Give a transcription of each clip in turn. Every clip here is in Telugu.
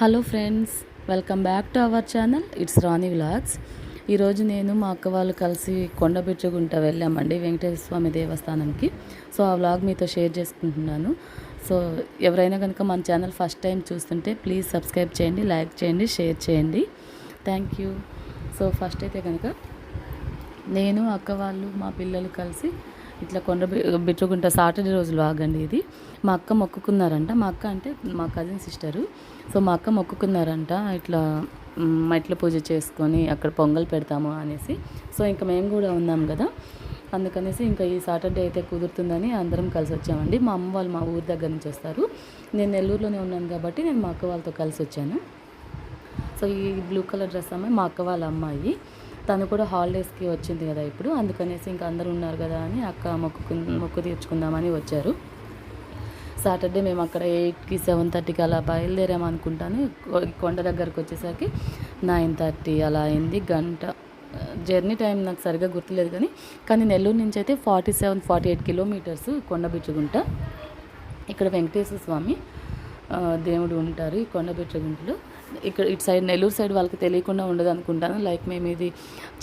Hello friends welcome back to our channel it's Rani vlogs ఈరోజు నేను మా అక్క వాళ్ళు కలిసి కొండబిచ్చుగుంట వెళ్ళామండి వెంకటేశ్వర స్వామి దేవస్థానంకి సో ఆ వ్లాగ్ మీతో షేర్ చేసుకుంటున్నాను. సో ఎవరైనా కనుక మన ఛానల్ ఫస్ట్ టైం చూస్తుంటే ప్లీజ్ సబ్స్క్రైబ్ చేయండి లైక్ చేయండి షేర్ చేయండి. థ్యాంక్ యూ సో ఫస్ట్ అయితే కనుక నేను అక్క వాళ్ళు మా పిల్లలు కలిసి ఇట్లా కొండ బి- సాటర్డే రోజు లాగండి ఇది. మా అక్క మొక్కుకున్నారంట. మా అక్క అంటే మా కజిన్ సిస్టరు సో మా అక్క మొక్కుకున్నారంట. ఇట్లా మెట్ల మట్ల పూజ చేసుకొని అక్కడ పొంగల్ పెడతాము అనేసి. సో ఇంకా మేము కూడా ఉన్నాం కదా. అందుకనేసి ఇంకా ఈ సాటర్డే అయితే కుదురుతుందని అందరం కలిసి వచ్చామండి. మా అమ్మ వాళ్ళు మా ఊరి దగ్గర నుంచి వస్తారు. నేను నెల్లూరులోనే ఉన్నాను కాబట్టి నేను మా అక్క వాళ్ళతో కలిసి వచ్చాను. సో ఈ బ్లూ కలర్ డ్రెస్ అమ్మాయి మా అక్క వాళ్ళ అమ్మాయి. తను కూడా హాలిడేస్కి వచ్చింది కదా ఇప్పుడు. అందుకనేసి ఇంకా అందరు ఉన్నారు కదా అని అక్క మొక్కు మొక్కు తీర్చుకుందామని వచ్చారు. సాటర్డే మేము అక్కడ ఎయిట్కి సెవెన్ థర్టీకి అలా బయలుదేరాము అనుకుంటాను. కొ- కొండ దగ్గరకు వచ్చేసరికి నైన్ థర్టీ అలా అయింది. గంట జర్నీ టైం నాకు సరిగ్గా గుర్తులేదు కానీ కానీ నెల్లూరు నుంచి అయితే forty seven forty eight kilometres Kondabichugunta ఇక్కడ వెంకటేశ్వర స్వామి దేవుడు ఉంటారు ఈ కొండబిచ్చగుంటలో ఇక్కడ ఇటు సైడ్ నెల్లూరు సైడ్ వాళ్ళకి తెలియకుండా ఉండదు అనుకుంటాను. లైక్ మేము ఇది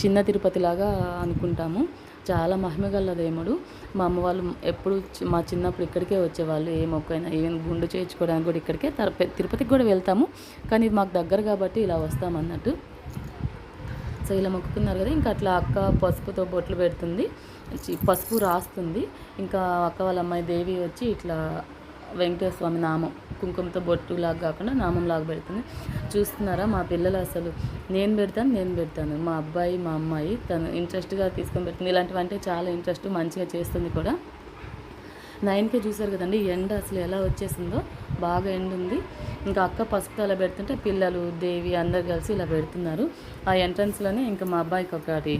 చిన్న తిరుపతి లాగా అనుకుంటాము. చాలా మహిమగల దేవుడు. మా అమ్మ వాళ్ళు ఎప్పుడు చి- మా చిన్నప్పుడు ఇక్కడికే వచ్చేవాళ్ళు. ఏ మొక్కైనా ఈవెన్ గుండు చేయించుకోవడానికి కూడా ఇక్కడికే. తిరుపతికి కూడా వెళ్తాము. కానీ ఇది మాకు దగ్గర కాబట్టి ఇలా వస్తాం అన్నట్టు. సో ఇలా మొక్కుకున్నారు కదా. ఇంకా అట్లా అక్క పసుపుతో బొట్లు పెడుతుంది. పసుపు రాస్తుంది. ఇంకా అక్క వాళ్ళ అమ్మాయి దేవి వచ్చి ఇట్లా వెంకటేశ్వర స్వామి నామం కుంకుమతో బొట్టు లాగా కాకుండా నామం లాగా పెడుతుంది. చూస్తున్నారా మా పిల్లలు అసలు? నేను పెడతాను నేను పెడతాను. మా అబ్బాయి మా అమ్మాయి తను ఇంట్రెస్ట్గా తీసుకొని పెడుతుంది. ఇలాంటివి అంటే చాలా ఇంట్రెస్ట్ మంచిగా చేస్తుంది కూడా. నైన్కే చూసారు కదండి ఎండ అసలు ఎలా వచ్చేసిందో? బాగా ఎండ ఉంది. ఇంకా అక్క పసుపు అలా పెడుతుంటే పిల్లలు దేవి అందరు కలిసి ఇలా పెడుతున్నారు. ఆ ఎంట్రన్స్లోనే ఇంకా మా అబ్బాయికి ఒకటి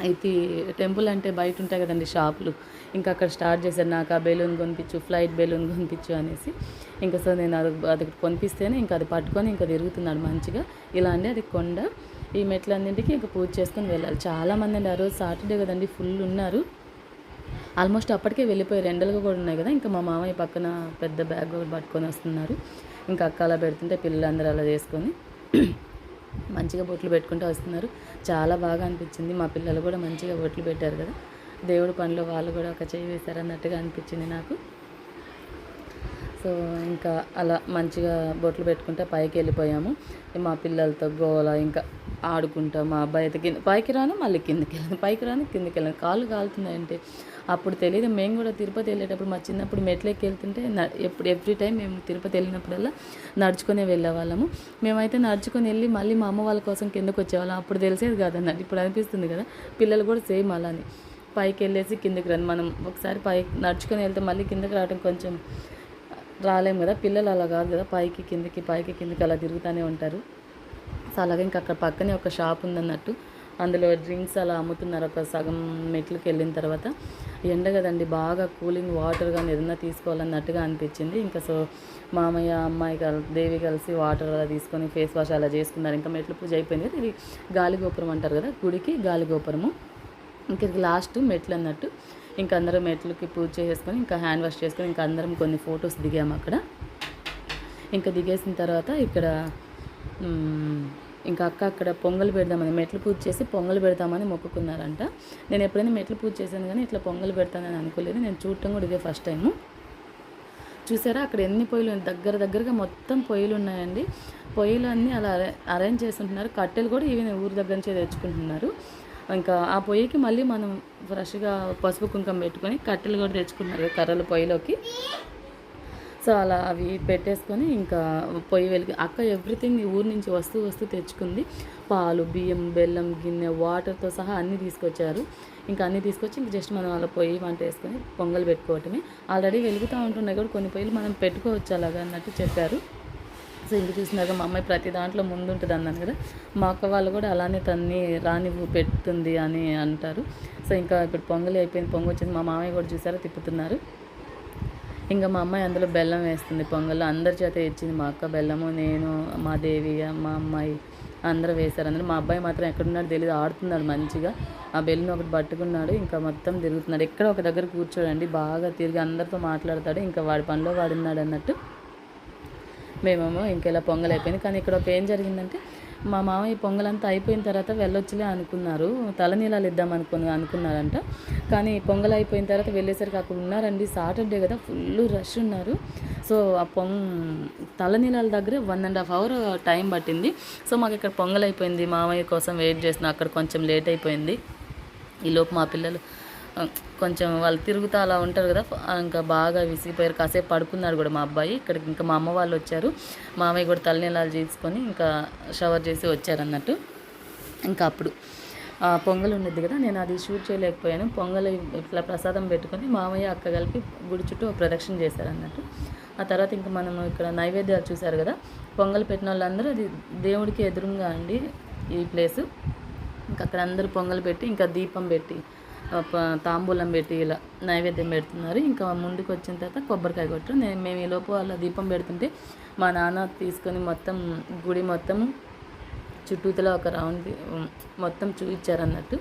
అయితే టెంపుల్ అంటే బయట ఉంటాయి కదండి షాపులు. ఇంకా అక్కడ స్టార్ట్ చేశారు నాకు ఆ బెలూన్ కొనిపించు ఫ్లైట్ బెలూన్ కొనిపించు అనేసి. ఇంకా సో నేను అది అది కొనిపిస్తేనే ఇంకా అది పట్టుకొని ఇంకా తిరుగుతున్నాడు మంచిగా. ఇలా అండి అది కొండ. ఈ మెట్లన్నింటికి ఇంకా పూజ చేసుకొని వెళ్ళాలి. చాలామంది అండి ఆ రోజు సాటర్డే కదండి ఫుల్ ఉన్నారు. ఆల్మోస్ట్ అప్పటికే వెళ్ళిపోయారు. ఎండలుగా కూడా ఉన్నాయి కదా. ఇంకా మా మామయ్య పక్కన పెద్ద బ్యాగ్ ఒకటి పట్టుకొని వస్తున్నారు. ఇంకా అక్క అలా పెడుతుంటే పిల్లలందరూ అలా చేసుకొని మంచిగా బొట్లు పెట్టుకుంటూ వస్తున్నారు. చాలా బాగా అనిపించింది. మా పిల్లలు కూడా మంచిగా బొట్లు పెట్టారు కదా. దేవుడి పనిలో వాళ్ళు కూడా ఒక చేయి వేశారు అన్నట్టుగా అనిపించింది నాకు. సో ఇంకా అలా మంచిగా బొట్లు పెట్టుకుంటే పైకి వెళ్ళిపోయాము. మా పిల్లలతో గోల ఇంకా ఆడుకుంటాం మా అబ్బాయి అయితే కింద పైకి రాను మళ్ళీ కిందకి వెళ్ళాను. పైకి రాను కిందకి వెళ్ళాను. కాళ్ళు కాలుతున్నాయంటే అప్పుడు తెలియదు మేము కూడా తిరుపతి వెళ్ళేటప్పుడు మా చిన్నప్పుడు మెట్లెక్కి వెళ్తుంటే ఎప్పుడు ఎవ్రీ టైం మేము తిరుపతి వెళ్ళినప్పుడల్లా నడుచుకునే వెళ్ళేవాళ్ళము. మేమైతే నడుచుకొని వెళ్ళి మళ్ళీ మా అమ్మ వాళ్ళ కోసం కిందకు వచ్చేవాళ్ళం. అప్పుడు తెలిసేది కాదన్నట్టు. ఇప్పుడు అనిపిస్తుంది కదా. పిల్లలు కూడా సేమ్ అలానే. పైకి వెళ్ళేసి కిందకి రండి. మనం ఒకసారి పైకి నడుచుకొని వెళ్తే మళ్ళీ కిందకి రావడం కొంచెం రాలేము కదా. పిల్లలు అలా కాదు కదా. పైకి కిందకి పైకి కిందకి అలా తిరుగుతూనే ఉంటారు. సో అలాగే ఇంకా అక్కడ పక్కనే ఒక షాప్ ఉందన్నట్టు. అందులో డ్రింక్స్ అలా అమ్ముతున్నారు ఒక సగం మెట్లకి వెళ్ళిన తర్వాత. ఎండ కదండి బాగా కూలింగ్ వాటర్ కానీ ఏదైనా తీసుకోవాలన్నట్టుగా అనిపించింది. ఇంకా సో మామయ్య అమ్మాయి కల్ దేవి కలిసి వాటర్ అలా తీసుకొని ఫేస్ వాష్ అలా చేసుకున్నారు. ఇంకా మెట్లు పూజ అయిపోయింది కదా ఇది గాలిగోపురం అంటారు కదా గుడికి గాలిగోపురము ఇంకా ఇది లాస్ట్ మెట్లు అన్నట్టు. ఇంకా అందరం మెట్లకి పూజ చేసుకొని ఇంకా హ్యాండ్ వాష్ చేసుకొని ఇంకా అందరం కొన్ని ఫొటోస్ దిగాము అక్కడ. ఇంకా దిగేసిన తర్వాత ఇక్కడ ఇంకా అక్క అక్కడ పొంగలు పెడదామని మెట్లు పూజ చేసి పొంగలు పెడతామని మొక్కుకున్నారంట. నేను ఎప్పుడైనా మెట్లు పూజ చేశాను కానీ ఇట్లా పొంగలు పెడతానని అనుకోలేదు. నేను చూడటం కూడా ఇదే ఫస్ట్ టైము చూసారా? అక్కడ ఎన్ని పొయ్యిలు దగ్గర దగ్గరగా మొత్తం పొయ్యిలు ఉన్నాయండి. పొయ్యిలు అన్నీ అలా అరేంజ్ చేస్తుంటున్నారు. కట్టెలు కూడా ఈవెన్ ఊరి దగ్గర నుంచే తెచ్చుకుంటున్నారు. ఇంకా ఆ పొయ్యికి మళ్ళీ మనం ఫ్రెష్గా పసుపు కుంకం పెట్టుకొని కట్టెలు కూడా తెచ్చుకున్నారు. కర్రలు పొయ్యిలోకి. సో అలా అవి పెట్టేసుకొని ఇంకా పొయ్యి వెలిగి అక్క ఎవ్రీథింగ్ ఊరి నుంచి వస్తూ వస్తూ తెచ్చుకుంది. పాలు బియ్యం బెల్లం గిన్నె వాటర్తో సహా అన్నీ తీసుకొచ్చారు. ఇంకా అన్నీ తీసుకొచ్చి ఇంక జస్ట్ మనం అలా పొయ్యి వంట వేసుకొని పొంగల్ పెట్టుకోవటమే. ఆల్రెడీ వెలుగుతూ ఉంటున్నాయి కూడా కొన్ని పొయ్యిలు మనం పెట్టుకోవచ్చు అలాగా అన్నట్టు చెప్పారు. సో ఇంక చూసినాక మా అమ్మాయి ప్రతి దాంట్లో ముందుంటుంది అన్నాను కదా. మా అక్క వాళ్ళు కూడా అలానే తన్ని రాని పెడుతుంది అని అంటారు. సో ఇంకా ఇప్పుడు పొంగలి అయిపోయింది పొంగ వచ్చింది మా మామయ్య కూడా చూసారా తిప్పుతున్నారు. ఇంకా మా అమ్మాయి అందులో బెల్లం వేస్తుంది పొంగల్లో. అందరి చేత ఇచ్చింది మా అక్క బెల్లము నేను మా దేవి మా అమ్మాయి అందరూ వేశారు. అందరూ మా అబ్బాయి మాత్రం ఎక్కడున్నాడు తెలియదు ఆడుతున్నాడు మంచిగా. ఆ బెల్లం ఒకటి పట్టుకున్నాడు ఇంకా మొత్తం తిరుగుతున్నాడు. ఎక్కడ ఒక దగ్గర కూర్చోడండి బాగా తిరిగి అందరితో మాట్లాడతాడు ఇంకా వాడి పనిలో వాడున్నాడు అన్నట్టు. మేమేమో ఇంకెలా పొంగలైపోయింది కానీ ఇక్కడ ఒక ఏం జరిగిందంటే మా మామయ్య పొంగలంతా అయిపోయిన తర్వాత వెళ్ళొచ్చులే అనుకున్నారు. తలనీలాలు ఇద్దాం అనుకుని అనుకున్నారంట. కానీ పొంగల్ అయిపోయిన తర్వాత వెళ్ళేసరికి అక్కడ ఉన్నారండి. సాటర్డే కదా ఫుల్ రష్ ఉన్నారు. సో ఆ పొంగ తలనీలాల దగ్గర one and half hour time పట్టింది. సో మాకు ఇక్కడ పొంగల్ అయిపోయింది. మామయ్య కోసం వెయిట్ చేసిన అక్కడ కొంచెం లేట్ అయిపోయింది. ఈలోపు మా పిల్లలు కొంచెం వాళ్ళు తిరుగుతూ అలా ఉంటారు కదా ఇంకా బాగా విసిగిపోయారు. కాసేపు పడుకున్నాడు కూడా మా అబ్బాయి. ఇక్కడికి ఇంకా మా అమ్మ వాళ్ళు వచ్చారు. మామయ్య కూడా తలనీలాలు చేసుకొని ఇంకా షవర్ చేసి వచ్చారన్నట్టు. ఇంకా అప్పుడు ఆ పొంగల్ ఉండేది కదా నేను అది షూట్ చేయలేకపోయాను. పొంగల్ ఇట్లా ప్రసాదం పెట్టుకొని మామయ్య అక్క కలిపి గుడి చుట్టూ ప్రదక్షిణ చేశారన్నట్టు. ఆ తర్వాత ఇంకా మనం ఇక్కడ నైవేద్యాలు చూశారు కదా పొంగల్ పెట్టిన వాళ్ళందరూ అది దేవుడికి ఎదురుగా అండి ఈ ప్లేసు. ఇంకా అక్కడ అందరూ పొంగల్ పెట్టి ఇంకా దీపం పెట్టి తాంబూలం పెట్టి ఇలా నైవేద్యం పెడుతున్నారు. ఇంకా ముందుకు వచ్చిన తర్వాత కొబ్బరికాయ కొట్టరు నేను మేము ఈ లోపు అలా దీపం పెడుతుంటే మా నాన్న తీసుకొని మొత్తం గుడి మొత్తం చుట్టూతల ఒక రౌండ్ మొత్తం చూపించారన్నట్టు.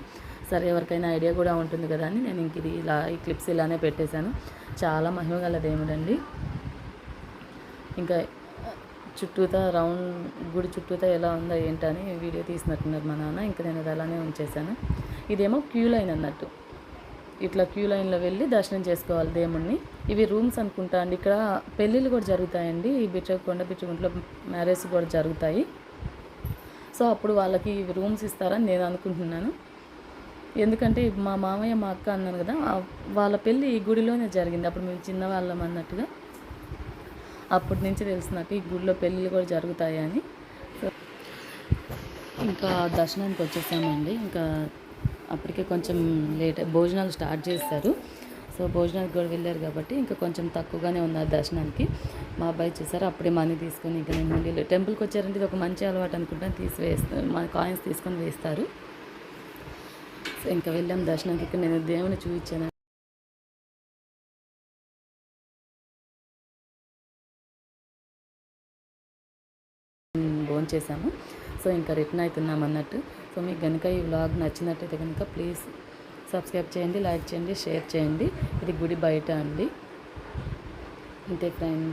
సరే ఎవరికైనా ఐడియా కూడా ఉంటుంది కదా అని నేను ఇంక ఇది ఇలా ఈ క్లిప్స్ ఇలానే పెట్టేశాను. చాలా మహిమగల దేవుడండి. ఇంకా చుట్టూతా రౌండ్ గుడి చుట్టూతా ఎలా ఉందో ఏంటని వీడియో తీసినట్టున్నారు మా నాన్న. ఇంకా నేను అది అలానే ఉంచేశాను. ఇదేమో క్యూ లైన్ అన్నట్టు. ఇట్లా క్యూ లైన్లో వెళ్ళి దర్శనం చేసుకోవాలి దేవుణ్ణి. ఇవి రూమ్స్ అనుకుంటా అండి. ఇక్కడ పెళ్ళిళ్ళు కూడా జరుగుతాయండి. ఈ బిచ్చ కొండ బిచ్చగుంట్లో మ్యారేజ్ కూడా జరుగుతాయి. సో అప్పుడు వాళ్ళకి ఇవి రూమ్స్ ఇస్తారని నేను అనుకుంటున్నాను. ఎందుకంటే మా మామయ్య మా అక్క అన్నాను కదా వాళ్ళ పెళ్ళి ఈ గుడిలోనే జరిగింది. అప్పుడు మేము చిన్నవాళ్ళం అన్నట్టుగా. అప్పటి నుంచి తెలిసినట్టు ఈ గుడిలో పెళ్ళిళ్ళు కూడా జరుగుతాయని. ఇంకా దర్శనానికి వచ్చేసామండి. ఇంకా అప్పటికే కొంచెం లేట్ భోజనాలు స్టార్ట్ చేస్తారు సో భోజనానికి కూడా వెళ్ళారు కాబట్టి ఇంకా కొంచెం తక్కువగానే ఉన్నారు దర్శనానికి. మా అబ్బాయి చూసారు అప్పుడే మనీ తీసుకొని ఇంకా నేను హుండీలో టెంపుల్కి వచ్చారంటే ఇది ఒక మంచి అలవాటు అనుకుంటాను. తీసివేస్తారు మన కాయిన్స్ తీసుకొని వేస్తారు. సో ఇంకా వెళ్ళాం దర్శనానికి. ఇక్కడ నేను దేవుని చూపించాను. భోజనం సో ఇంకా రిటర్న్ అవుతున్నాం అన్నట్టు. సో మీకు కనుక ఈ వ్లాగ్ నచ్చినట్లయితే కనుక ప్లీజ్ సబ్స్క్రైబ్ చేయండి లైక్ చేయండి షేర్ చేయండి. ఇది గుడి బయట అండి. అంతే ఫ్రెండ్